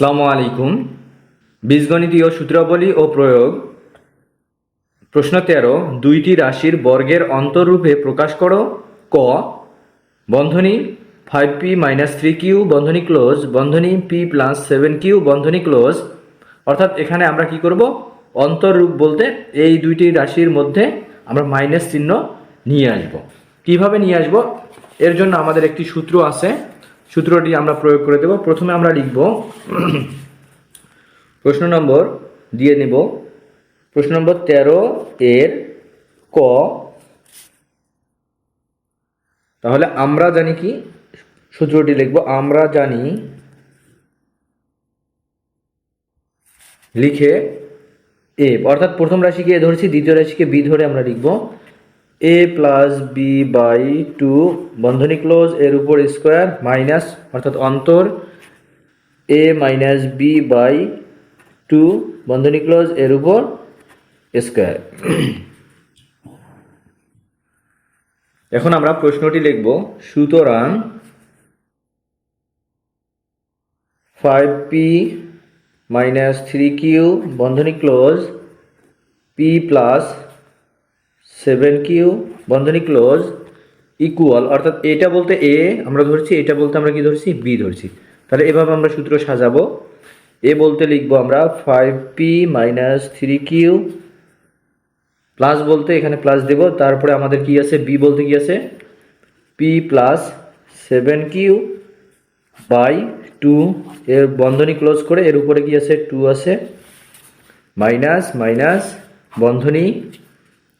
আসসালামু আলাইকুম। বীজগণিতীয় সূত্রাবলী ও প্রয়োগ, প্রশ্ন তেরো, দুইটি রাশির বর্গের অন্তরূপে প্রকাশ করো। ক, বন্ধনী five P minus three Q বন্ধনী ক্লোজ বন্ধনী পি প্লাস সেভেন কিউ বন্ধনী ক্লোজ অর্থাৎ এখানে আমরা কি করব? অন্তরূপ বলতে এই দুইটি রাশির মধ্যে আমরা মাইনাস চিহ্ন নিয়ে আসব। কীভাবে নিয়ে আসব? এর জন্য আমাদের একটি সূত্র আছে। সূত্রটি আমরা প্রয়োগ করে দেব। প্রথমে আমরা লিখব, প্রশ্ন নম্বর দিয়ে নেব। প্রশ্ন নম্বর তেরো এর ক। তাহলে আমরা জানি কি? সূত্রটি লিখব, আমরা জানি লিখে এ। অর্থাৎ প্রথম রাশিকে এ ধরেছি, দ্বিতীয় রাশিকে বি ধরে আমরা লিখব। A plus B by two বন্ধনী ক্লোজ এর উপর স্কোয়ার মাইনাস অর্থাৎ অন্তর A minus B by two বন্ধনী ক্লোজ এর উপর স্কোয়ার এখন আমরা প্রশ্নটি লিখব, সুতরাং five P minus three Q বন্ধনী close P plus seven Q, বন্ধনী ক্লোজ ইকুয়াল অর্থাৎ এটা বলতে এ, আমরা ধরছি, এটা বলতে আমরা কি ধরছি? বি ধরছি। তাহলে এভাবে আমরা সূত্র সাজাবো। এ বলতে লিখব আমরা five P minus three Q plus বলতে এখানে প্লাস দেব, তারপরে আমাদের কি আছে? বি বলতে কি আছে? P plus seven Q by two এর বন্ধনী ক্লোজ করে এর উপরে কি আছে? টু আছে। মাইনাস মাইনাস বন্ধনী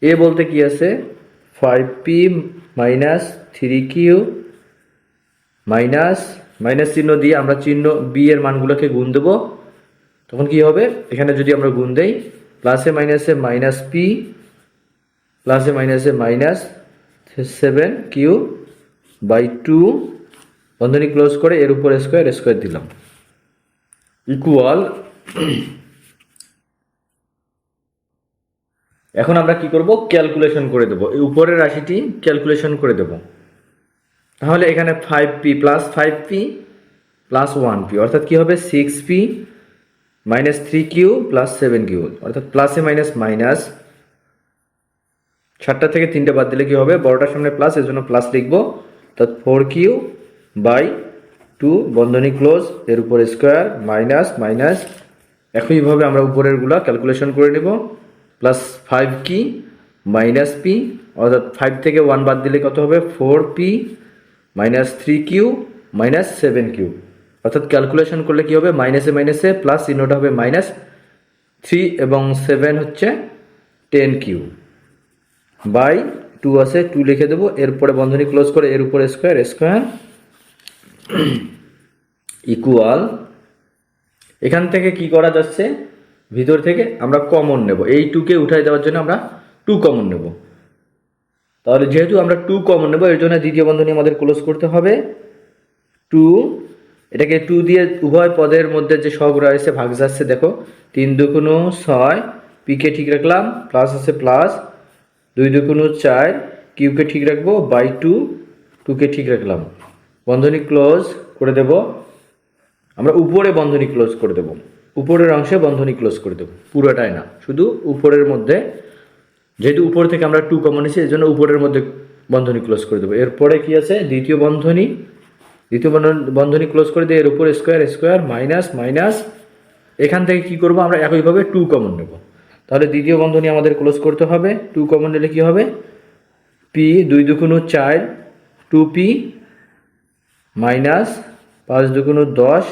এ বলতে কি আছে? Five P minus three Q minus minus চিহ্ন দিয়ে আমরা চিহ্ন বি এর মানগুলোকে গুণ দেবো। তখন কি হবে? এখানে যদি আমরা গুণ দেই প্লাসে মাইনাসে মাইনাস পি প্লাসে মাইনাসে minus seven Q by two বন্ধনী ক্লোজ করে এর উপর স্কোয়ার স্কোয়ার দিলাম। ইকুয়াল এখন আমরা কি করব? ক্যালকুলেশন করে দেব। এই উপরের রাশিটি ক্যালকুলেশন করে দেব। তাহলে এখানে five P plus five P plus one P অর্থাৎ কি হবে? Six P minus three Q plus seven Q অর্থাৎ প্লাসে মাইনাস মাইনাস সাতটা থেকে তিনটে বাদ দিলে কি হবে? বড়টার সামনে প্লাস এর জন্য প্লাস লিখব। অর্থাৎ ফোর কিউ বাই টু বন্ধনী ক্লোজ এর উপর স্কোয়ার মাইনাস মাইনাস একইভাবে আমরা উপরেরগুলো ক্যালকুলেশন করে নেব। প্লাস ফাইভ কি? মাইনাস পি অর্থাৎ ফাইভ থেকে ওয়ান বাদ দিলে কত হবে? Four P minus three Q minus seven Q অর্থাৎ ক্যালকুলেশন করলে কি হবে? মাইনাসে মাইনাসে প্লাস চিহ্নটা হবে মাইনাস থ্রি এবং সেভেন হচ্ছে টেন কিউ বাই টু আছে টু লিখে দেবো, এরপরে বন্ধনী ক্লোজ করে এর উপরে স্কোয়ার স্কোয়ার ইকুয়াল এখান থেকে কি করা যাচ্ছে? ভিতর থেকে আমরা কমন নেব। এই টুকে উঠাই দেওয়ার জন্য আমরা টু কমন নেব। তাহলে যেহেতু আমরা টু কমন নেব, এর জন্য দ্বিতীয় বন্ধনী আমাদের ক্লোজ করতে হবে। টু এটাকে টু দিয়ে উভয় পদের মধ্যে যে সব রয়েছে, ভাগ যাচ্ছে, দেখো। তিন দুগুণ ছয় পিকে ঠিক রাখলাম প্লাস আছে প্লাস দুই দুগুণ চার কিউকে ঠিক রাখব বাই টু টুকে ঠিক রাখলাম। বন্ধনী ক্লোজ করে দেব। আমরা উপরে বন্ধনী ক্লোজ করে দেব। উপরের অংশে বন্ধনী ক্লোজ করে দেব। পুরোটাই না, শুধু উপরের মধ্যে, যেহেতু উপর থেকে আমরা টু কমন নিয়েছি এই জন্য উপরের মধ্যে বন্ধনী ক্লোজ করে দেবো। এরপরে কি আছে? দ্বিতীয় বন্ধনী। দ্বিতীয় বন্ধন- ক্লোজ করে দিয়ে এর উপর স্কোয়ার স্কোয়ার মাইনাস মাইনাস এখান থেকে কি করব আমরা? একইভাবে টু কমন নেব। তাহলে দ্বিতীয় বন্ধনী আমাদের ক্লোজ করতে হবে। টু কমন নিলে কি হবে? পি দুই দুগুণ চার টু পি মাইনাস পাঁচ দুগুণ দশ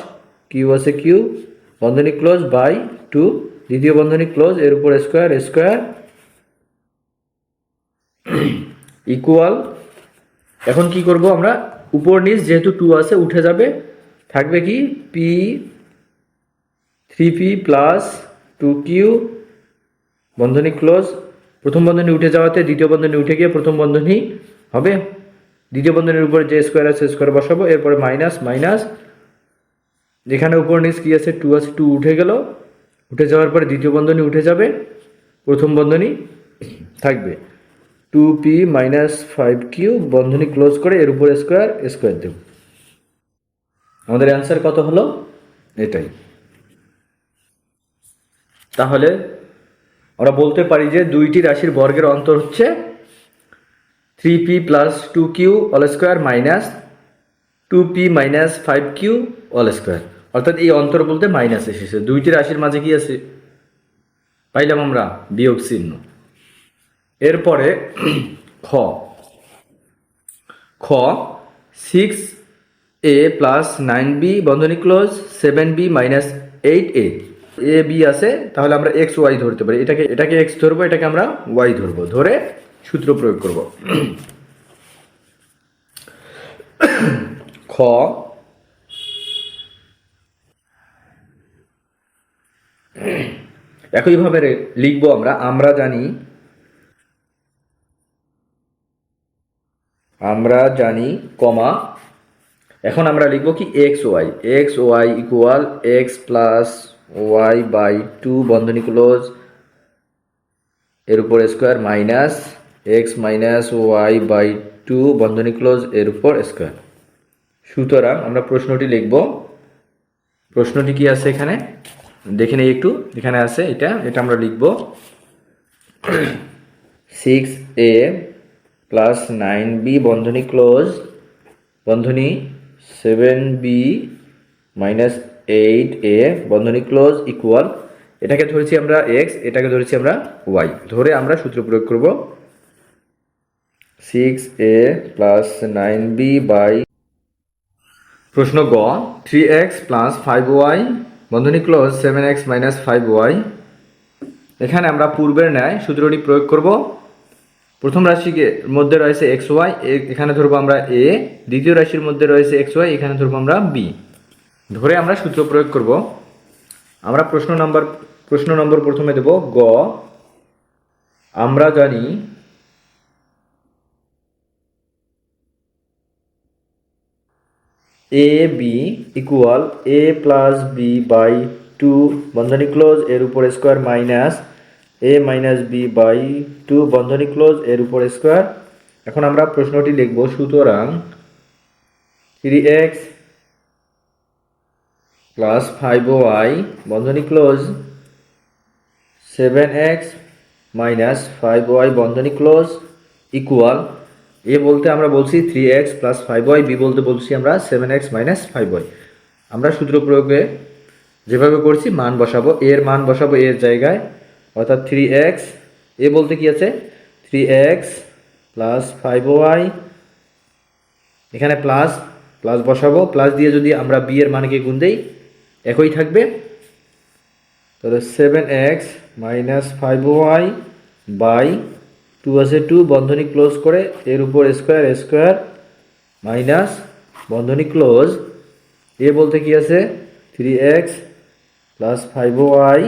কিউ আছে কিউ বন্ধনী ক্লোজ বাই টু, দ্বিতীয় বন্ধনী ক্লোজ, এর উপর স্কোয়ার স্কোয়ার ইকুয়াল। এখন কি করব আমরা? উপর নিচ যেহেতু টু আছে, উঠে যাবে। থাকবে কি? P three P plus two Q বন্ধনী ক্লোজ। প্রথম বন্ধনী উঠে যাওয়াতে দ্বিতীয় বন্ধনী উঠে গিয়ে প্রথম বন্ধনী হবে। দ্বিতীয় বন্ধনীর উপরে যে স্কোয়ার আছে, স্কোয়ার বসাবো। এরপরে মাইনাস মাইনাস যেখানে উপর নিচ কি আছে? টু আছে টু উঠে গেল। উঠে যাওয়ার পরে দ্বিতীয় বন্ধনী উঠে যাবে। প্রথম বন্ধনী থাকবে। Two P minus five Q বন্ধনী ক্লোজ করে এর উপর স্কোয়ার স্কোয়ার দেব। আমাদের অ্যান্সার কত হলো? এটাই। তাহলে আমরা বলতে পারি যে দুইটি রাশির বর্গের অন্তর হচ্ছে three P plus two Q all square minus two P minus five Q all square অর্থাৎ এই অন্তর বলতে মাইনাস এসেছে। দুইটি রাশির মাঝে কি আছে? পাইলাম আমরা বিয়োগ চিহ্ন। এরপরে খ। খ six A plus nine B বন্ধনী close seven B minus eight A A B আছে, তাহলে আমরা এক্স ওয়াই ধরতে পারি। এটাকে এটাকে এক্স ধরবো, এটাকে আমরা ওয়াই ধরবো। ধরে সূত্র প্রয়োগ করব। খ একইভাবে লিখব আমরা আমরা জানি আমরা জানি, কমা, এখন আমরা লিখব কি X Y X Y equal X plus Y by two বন্ধনী ক্লোজ এর উপর square minus X minus Y by two বন্ধনী ক্লোজ এর উপর স্কোয়ার সুতরাং আমরা প্রশ্নটি লিখব। প্রশ্নটি কি আছে এখানে? দেখে নেই একটু, এখানে আছে এটা এটা আমরা লিখব six A plus nine B বন্ধনী ক্লোজ বন্ধনী seven B minus eight A বন্ধনী ক্লোজ ইকুয়াল এটাকে ধরেছি আমরা এক্স এটাকে ধরেছি আমরা ওয়াই ধরে আমরা সূত্র প্রয়োগ করব six A plus nine B by প্রশ্ন গ three X plus five Y বন্ধনী close seven X minus five Y. এখানে আমরা পূর্বের ন্যায় সূত্রটি প্রয়োগ করব। প্রথম রাশিকে মধ্যে রয়েছে এক্স ওয়াই এখানে ধরবো আমরা এ, দ্বিতীয় রাশির মধ্যে রয়েছে এক্স ওয়াই, এখানে ধরবো আমরা বি। ধরে আমরা সূত্র প্রয়োগ করব। আমরা প্রশ্ন নম্বর প্রশ্ন নম্বর প্রথমে দেব গ। আমরা জানি A B equal A plus B by two বন্ধনী ক্লোজ এর উপর square minus A minus B by two বন্ধনী ক্লোজ এর উপর স্কোয়ার এখন আমরা প্রশ্নটি লিখব, সুতরাং three X plus five Y বন্ধনী close seven X minus five Y বন্ধনী ক্লোজ ইকুয়াল এ বলতে আমরা বলছি three X plus five Y B বলতে বলছি আমরা seven X minus five Y আমরা সূত্র প্রয়োগে যেভাবে করছি, মান বসাবো। এর মান বসাবো এর জায়গায়, অর্থাৎ থ্রি এক্স এ বলতে কি আছে? Three X plus five Y এখানে প্লাস প্লাস বসাবো। প্লাস দিয়ে যদি আমরা বি এর মানকে গুণ দেই, একই থাকবে। তাহলে seven X minus five Y by two আছে টু বন্ধনী ক্লোজ করে, এর উপর স্কোয়ার স্কোয়ার মাইনাস বন্ধনী ক্লোজ এ বলতে কি আছে? Three X plus five Y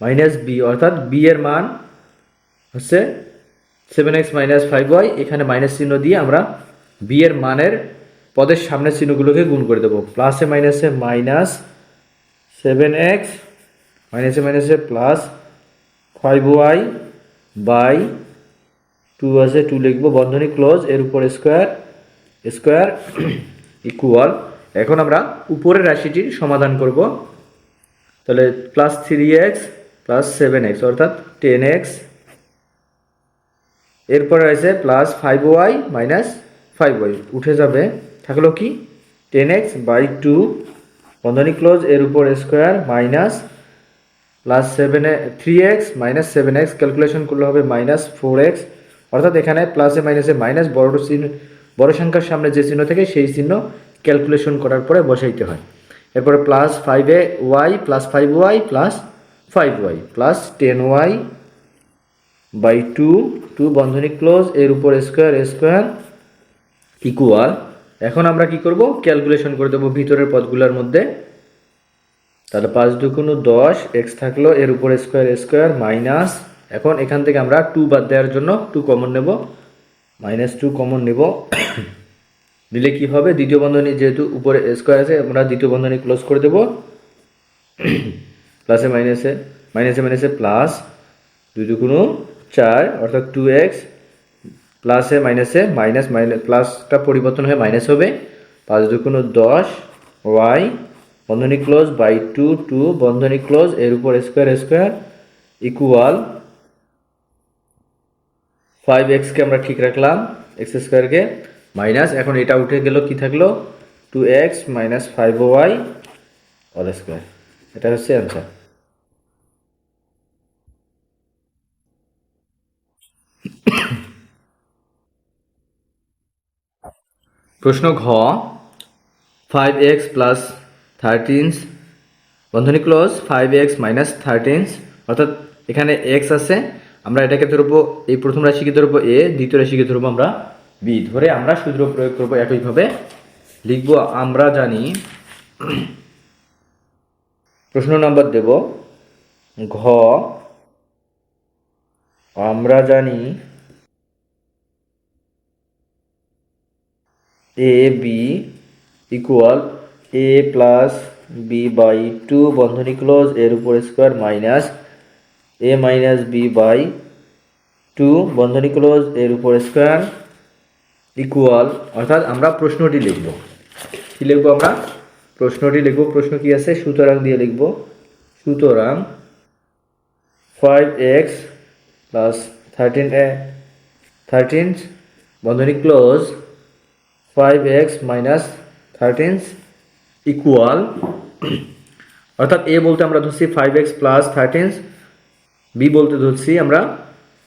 minus B অর্থাৎ বি এর মান হচ্ছে seven X minus five Y এখানে মাইনাস চিহ্ন দিয়ে আমরা বি এর মানের পদের সামনের চিহ্নগুলোকে গুণ করে দেবো। প্লাসে মাইনাসে মাইনাস সেভেন এক্স মাইনাসে মাইনাসে plus five Y by two আছে টু লিখব, বন্ধনী ক্লোজ, এর উপর স্কোয়ার স্কোয়ার ইকুয়াল। এখন আমরা উপরের রাশিটির সমাধান করব। তাহলে plus three X plus seven X অর্থাৎ টেন এক্স এরপরে রয়েছে plus five Y minus five Y উঠে যাবে। থাকল কি? টেন এক্স বাই টু বন্ধনী ক্লোজ, এর উপর square minus plus seven three X minus seven X calculation করলে হবে মাইনাস ফোর এক্স অর্থাৎ এখানে প্লাসে মাইনাসে মাইনাস বড় চিহ্ন বড় সংখ্যার সামনে যে চিহ্ন থাকে সেই চিহ্ন ক্যালকুলেশন করার পরে বসাইতে হয়। এরপরে plus five A Y plus five Y plus five Y plus ten Y by two two বন্ধনী ক্লোজ এর উপর স্কোয়ার স্কোয়ার ইকুয়াল এখন আমরা কি করব? ক্যালকুলেশন করে দেবো ভিতরের পদগুলোর মধ্যে। তাহলে পাঁচ দুগুণ দশ এক্স থাকল এর উপর স্কোয়ার স্কোয়ার মাইনাস, এখন এখান থেকে আমরা টু বাদ দেওয়ার জন্য টু কমন নেব, মাইনাস টু কমন নেব। নিলে কি হবে? দ্বিতীয় বন্ধনী যেহেতু উপরে স্কোয়ার আছে, আমরা দ্বিতীয় বন্ধনী ক্লোজ করে দেব। প্লাসে মাইনাসে মাইনাসে মাইনাসে প্লাস দুই দুগুণ চার, অর্থাৎ টু এক্স প্লাসে মাইনাসে মাইনাস মাইনাস প্লাসটা পরিবর্তন হয়ে মাইনাস হবে। পাঁচ দুগুণ দশ ওয়াই বন্ধনী ক্লোজ বাই টু টু বন্ধনী ক্লোজ এর উপর স্কোয়ার স্কোয়ার ইকুয়াল ফাইভ এক্সকে আমরা ঠিক রাখলাম এক্স স্কোয়ারকে মাইনাস এখন এটা উঠে গেল, কি থাকল? Two X minus five Y all square এটা হচ্ছে অ্যান্সার প্রশ্ন ঘ ফাইভ এক্স প্লাস থার্টিনস বন্ধনী close five X minus thirteens অর্থাৎ এখানে এক্স আছে, আমরা এটাকে ধরবো, এই প্রথম রাশিকে ধরবো এ দ্বিতীয় রাশিকে ধরবো আমরা বি ধরে আমরা সূত্র প্রয়োগ করব একইভাবে। লিখব, আমরা জানি, প্রশ্ন নম্বর দেব, ঘ, আমরা জানি A B equal A plus B by two বন্ধনী ক্লোজ এর উপর square minus A minus B by two বন্ধনী ক্লোজ এর উপর স্কোয়ার ইকুয়াল অর্থাৎ আমরা প্রশ্নটি লিখব। কি লিখব আমরা? প্রশ্নটি লিখব, প্রশ্ন কি আছে? সুতরাং দিয়ে লিখব, সুতরাং five X plus thirteen A thirteen বন্ধনী close five X minus thirteens equal অর্থাৎ এ বলতে আমরা ধরছি five X plus thirteens B বলতে ধরছি আমরা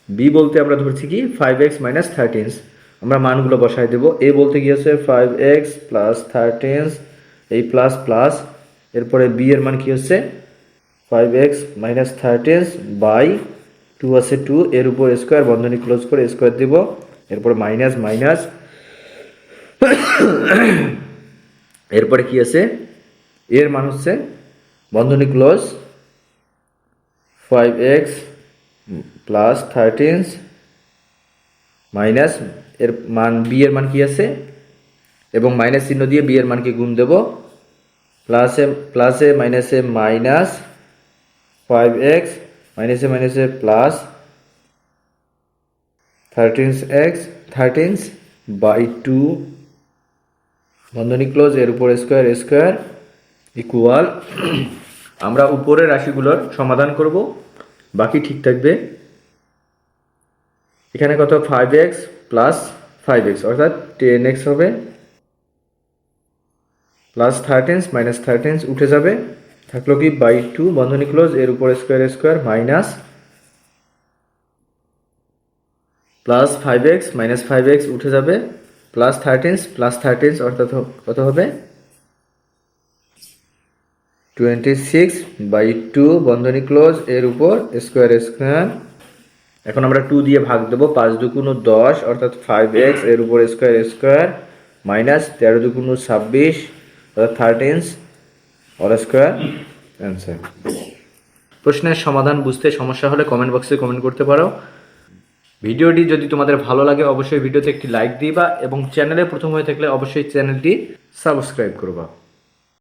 বি বলতে আমরা ধরছি কি ফাইভ এক্স মাইনাস থার্টিনস আমরা মানগুলো বসাই দেব। এ বলতে আছে ফাইভ এক্স প্লাস থার্টিনস এই প্লাস প্লাস এরপরে বি এর মান কি হচ্ছে? Five X minus thirteens by two আছে টু এর উপর স্কোয়ার বন্ধনী ক্লোজ করে স্কোয়ার দিব। এরপর মাইনাস মাইনাস এরপরে কি আছে? এর মান হচ্ছে বন্ধনী close five X plus thirteens minus এর মান বি এর মান কি আছে? এবং মাইনাস চিহ্ন দিয়ে বি এর মানকে গুণ দেব। প্লাসে প্লাসে মাইনাসে মাইনাস ফাইভ এক্স মাইনাসে মাইনাসে plus thirteens X thirteens by two বন্ধনী ক্লোজ এর উপর স্কোয়ার স্কোয়ার ইকুয়াল আমরা উপরের রাশিগুলোর সমাধান করব। বাকি ঠিক থাকবে। এখানে কত? Five X plus five X অর্থাৎ টেন এক্স হবে। প্লাস থার্টিনস মাইনাস থার্টিনস উঠে যাবে। থাকল কি? বাই টু বন্ধনী ক্লোজ এর উপর square square minus plus five X minus five X উঠে যাবে। প্লাস থার্টিনস প্লাস থার্টিনস অর্থাৎ কত হবে? টোয়েন্টি সিক্স বাই টু বন্ধনী ক্লোজ এর উপর স্কোয়ার স্কোয়ার এখন আমরা টু দিয়ে ভাগ দেবো, পাঁচ দুগুণ দশ অর্থাৎ ফাইভ এক্সের উপর স্কোয়ার স্কোয়ার মাইনাস তেরো দুগুণ ছাব্বিশ, অর্থাৎ থার্টিনস অল স্কোয়ার অ্যান্সার প্রশ্নের সমাধান বুঝতে সমস্যা হলে কমেন্ট বক্সে কমেন্ট করতে পারো। ভিডিওটি যদি তোমাদের ভালো লাগে, অবশ্যই ভিডিওতে একটি লাইক দিবা এবং চ্যানেলে প্রথম হয়ে থাকলে অবশ্যই চ্যানেলটি সাবস্ক্রাইব করবা।